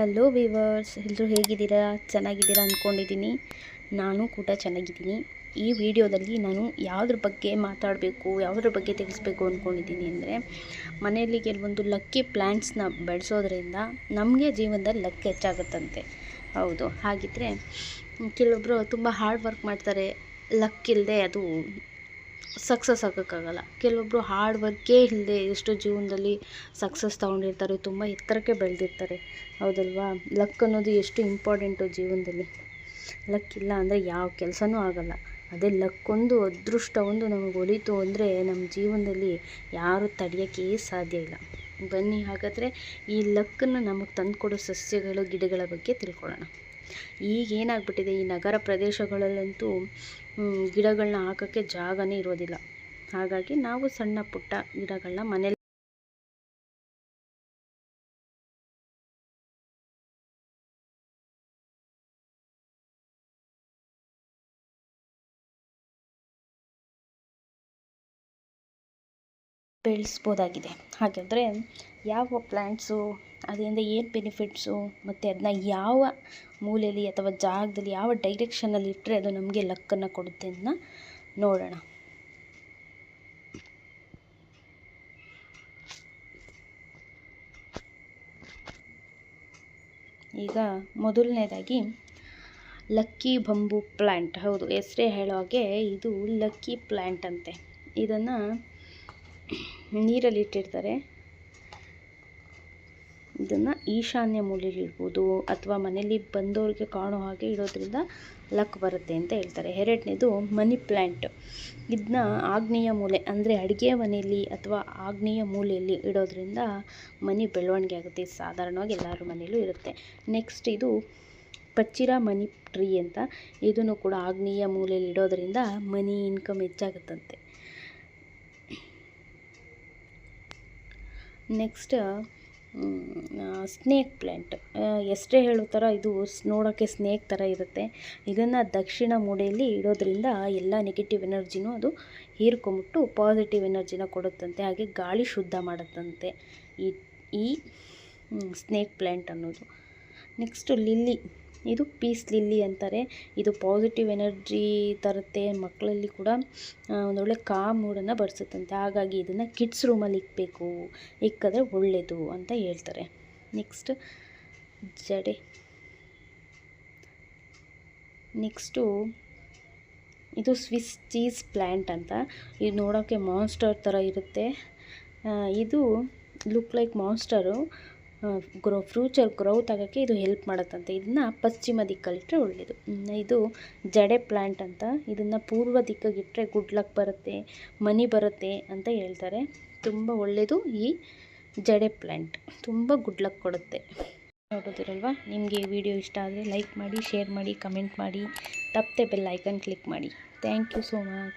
Hello viewers ಎಲ್ಲರೂ ಹೇಗಿದ್ದೀರಾ? ಚೆನ್ನಾಗಿದ್ದೀರಾ ಅಂದ್ಕೊಂಡಿದ್ದೀನಿ ನಾನು ಕೂಡ ಚೆನ್ನಾಗಿದ್ದೀನಿ. ಈ ವಿಡಿಯೋದಲ್ಲಿ ನಾನು ಯಾವುದ್ರ ಬಗ್ಗೆ ಮಾತಾಡಬೇಕು, ಯಾವುದ್ರ ಬಗ್ಗೆ ತಿಳಿಸ್ಬೇಕು ಅಂದ್ಕೊಂಡಿದ್ದೀನಿ ಅಂದರೆ, ಮನೆಯಲ್ಲಿ ಕೆಲವೊಂದು ಲಕ್ಕಿ ಪ್ಲ್ಯಾಂಟ್ಸ್ನ ಬೆಳೆಸೋದ್ರಿಂದ ನಮಗೆ ಜೀವನದಲ್ಲಿ ಲಕ್ ಹೆಚ್ಚಾಗುತ್ತಂತೆ. ಹೌದು. ಹಾಗಿದ್ದರೆ ಕೆಲವೊಬ್ಬರು ತುಂಬ ಹಾರ್ಡ್ ವರ್ಕ್ ಮಾಡ್ತಾರೆ. ಲಕ್ ಇಲ್ಲದೆ ಅದು ಸಕ್ಸಸ್ ಆಗೋಕ್ಕಾಗಲ್ಲ. ಕೆಲವೊಬ್ಬರು ಹಾರ್ಡ್ ವರ್ಕೇ ಇಲ್ಲದೆ ಎಷ್ಟೋ ಜೀವನದಲ್ಲಿ ಸಕ್ಸಸ್ ತಗೊಂಡಿರ್ತಾರೆ, ತುಂಬ ಎತ್ತರಕ್ಕೆ ಬೆಳೆದಿರ್ತಾರೆ. ಹೌದಲ್ವಾ? ಲಕ್ ಅನ್ನೋದು ಎಷ್ಟು ಇಂಪಾರ್ಟೆಂಟು ಜೀವನದಲ್ಲಿ. ಲಕ್ ಇಲ್ಲ ಅಂದರೆ ಯಾವ ಕೆಲಸನೂ ಆಗೋಲ್ಲ. ಅದೇ ಲಕ್ ಒಂದು ಅದೃಷ್ಟ ಒಂದು ನಮಗೆ ಒಲಿತು ಅಂದರೆ ನಮ್ಮ ಜೀವನದಲ್ಲಿ ಯಾರೂ ತಡೆಯೋಕ್ಕೇ ಸಾಧ್ಯ ಇಲ್ಲ. ಬನ್ನಿ ಹಾಗಾದರೆ ಈ ಲಕ್ಕನ್ನು ನಮಗೆ ತಂದುಕೊಡೋ ಸಸ್ಯಗಳು, ಗಿಡಗಳ ಬಗ್ಗೆ ತಿಳ್ಕೊಳ್ಳೋಣ. ಈಗ ಏನಾಗ್ಬಿಟ್ಟಿದೆ ಈ ನಗರ ಪ್ರದೇಶಗಳಲ್ಲಂತೂ ಗಿಡಗಳನ್ನ ಹಾಕೋಕ್ಕೆ ಜಾಗವೇ ಇರೋದಿಲ್ಲ. ಹಾಗಾಗಿ ನಾವು ಸಣ್ಣ ಪುಟ್ಟ ಗಿಡಗಳನ್ನ ಮನೇಲಿ ಬೆಳೆಸ್ಬೋದಾಗಿದೆ. ಹಾಗಾದರೆ ಯಾವ ಪ್ಲ್ಯಾಂಟ್ಸು ಅದರಿಂದ ಏನು ಬೆನಿಫಿಟ್ಸು, ಮತ್ತು ಅದನ್ನ ಯಾವ ಮೂಲೆಯಲ್ಲಿ ಅಥವಾ ಜಾಗದಲ್ಲಿ, ಯಾವ ಡೈರೆಕ್ಷನಲ್ಲಿ ಇಟ್ಟರೆ ಅದು ನಮಗೆ ಲಕ್ಕನ್ನು ಕೊಡುತ್ತೆ ಅಂತ ನೋಡೋಣ. ಈಗ ಮೊದಲನೇದಾಗಿ ಲಕ್ಕಿ ಬಂಬು ಪ್ಲ್ಯಾಂಟ್ ಹೌದು, ಹೆಸರೇ ಹೇಳೋ ಹಾಗೆ ಇದು ಲಕ್ಕಿ ಪ್ಲ್ಯಾಂಟ್ ಅಂತೆ. ಇದನ್ನು ನೀರಲ್ಲಿ ಇಟ್ಟಿರ್ತಾರೆ. ಇದನ್ನು ಈಶಾನ್ಯ ಮೂಲೆಯಲ್ಲಿ ಇಡ್ಬೋದು ಅಥವಾ ಮನೇಲಿ ಬಂದವ್ರಿಗೆ ಕಾಣೋ ಹಾಗೆ ಇಡೋದ್ರಿಂದ ಲಕ್ ಬರುತ್ತೆ ಅಂತ ಹೇಳ್ತಾರೆ. ಎರಡನೇದು ಮನಿ ಪ್ಲ್ಯಾಂಟ್ ಇದನ್ನ ಆಗ್ನೇಯ ಮೂಲೆ ಅಂದರೆ ಅಡುಗೆ ಮನೆಯಲ್ಲಿ ಅಥವಾ ಆಗ್ನೇಯ ಮೂಲೆಯಲ್ಲಿ ಇಡೋದ್ರಿಂದ ಮನಿ ಬೆಳವಣಿಗೆ ಆಗುತ್ತೆ. ಸಾಧಾರಣವಾಗಿ ಎಲ್ಲರ ಮನೆಯಲ್ಲೂ ಇರುತ್ತೆ. ನೆಕ್ಸ್ಟ್ ಇದು ಪಚ್ಚಿರ ಮನಿ ಟ್ರೀ ಅಂತ. ಇದನ್ನು ಕೂಡ ಆಗ್ನೇಯ ಮೂಲೆಯಲ್ಲಿ ಇಡೋದ್ರಿಂದ ಮನಿ ಇನ್ಕಮ್ ಹೆಚ್ಚಾಗುತ್ತಂತೆ. ನೆಕ್ಸ್ಟ್ ಸ್ನೇಕ್ ಪ್ಲ್ಯಾಂಟ್ ಎಷ್ಟೇ ಹೇಳೋ ಥರ ಇದು ನೋಡೋಕ್ಕೆ ಸ್ನೇಕ್ ಥರ ಇರುತ್ತೆ. ಇದನ್ನು ದಕ್ಷಿಣ ಮೂಡೆಯಲ್ಲಿ ಇಡೋದ್ರಿಂದ ಎಲ್ಲ ನೆಗೆಟಿವ್ ಎನರ್ಜಿನೂ ಅದು ಹೀರ್ಕೊಂಬಿಟ್ಟು ಪಾಸಿಟಿವ್ ಎನರ್ಜಿನ ಕೊಡುತ್ತಂತೆ. ಹಾಗೆ ಗಾಳಿ ಶುದ್ಧ ಮಾಡುತ್ತಂತೆ ಈ ಈ ಸ್ನೇಕ್ ಪ್ಲ್ಯಾಂಟ್ ಅನ್ನೋದು. ನೆಕ್ಸ್ಟು ಲಿಲ್ಲಿ ಇದು ಪೀಸ್ ಲಿಲ್ಲಿ ಅಂತಾರೆ. ಇದು ಪಾಸಿಟಿವ್ ಎನರ್ಜಿ ತರುತ್ತೆ ಮಕ್ಕಳಲ್ಲಿ ಕೂಡ. ಒಂದೊಳ್ಳೆ ಕಾಮ್ ಮೂಡನ್ನು ಬರೆಸುತ್ತಂತೆ ಹಾಗಾಗಿ ಇದನ್ನು ಕಿಡ್ಸ್ ರೂಮಲ್ಲಿ ಇಕ್ಕಬೇಕು ಇಕ್ಕಿದ್ರೆ ಒಳ್ಳೆಯದು ಅಂತ ಹೇಳ್ತಾರೆ. ನೆಕ್ಸ್ಟ್ ಜಡೆ. ನೆಕ್ಸ್ಟು ಇದು ಸ್ವಿಸ್ ಚೀಸ್ ಪ್ಲ್ಯಾಂಟ್ ಅಂತ. ಇದು ನೋಡೋಕ್ಕೆ ಮಾನ್ಸ್ಟರ್ ಥರ ಇರುತ್ತೆ. ಇದು look like monster grow, future growth ಆಗೋಕ್ಕೆ ಇದು ಹೆಲ್ಪ್ ಮಾಡುತ್ತಂತೆ. ಇದನ್ನು ಪಶ್ಚಿಮ ದಿಕ್ಕಲ್ಲಿಟ್ಟರೆ ಒಳ್ಳೆಯದು ಇದು ಜಡೆ ಪ್ಲ್ಯಾಂಟ್ ಅಂತ, ಇದನ್ನು ಪೂರ್ವ ದಿಕ್ಕಿಗಿಟ್ಟರೆ ಗುಡ್ ಲಕ್ ಬರುತ್ತೆ, ಮನಿ ಬರುತ್ತೆ ಅಂತ ಹೇಳ್ತಾರೆ. ತುಂಬ ಒಳ್ಳೆಯದು ಈ ಜಡೆ ಪ್ಲ್ಯಾಂಟ್ ತುಂಬ ಗುಡ್ ಲಕ್ ಕೊಡುತ್ತೆ. ನೋಡೋದಿರಲ್ವಾ? ನಿಮಗೆ ವಿಡಿಯೋ ಇಷ್ಟ ಆದರೆ ಲೈಕ್ ಮಾಡಿ, ಶೇರ್ ಮಾಡಿ, ಕಮೆಂಟ್ ಮಾಡಿ, ತಪ್ಪದೆ ಬೆಲ್ ಐಕನ್ ಕ್ಲಿಕ್ ಮಾಡಿ. Thank you so much.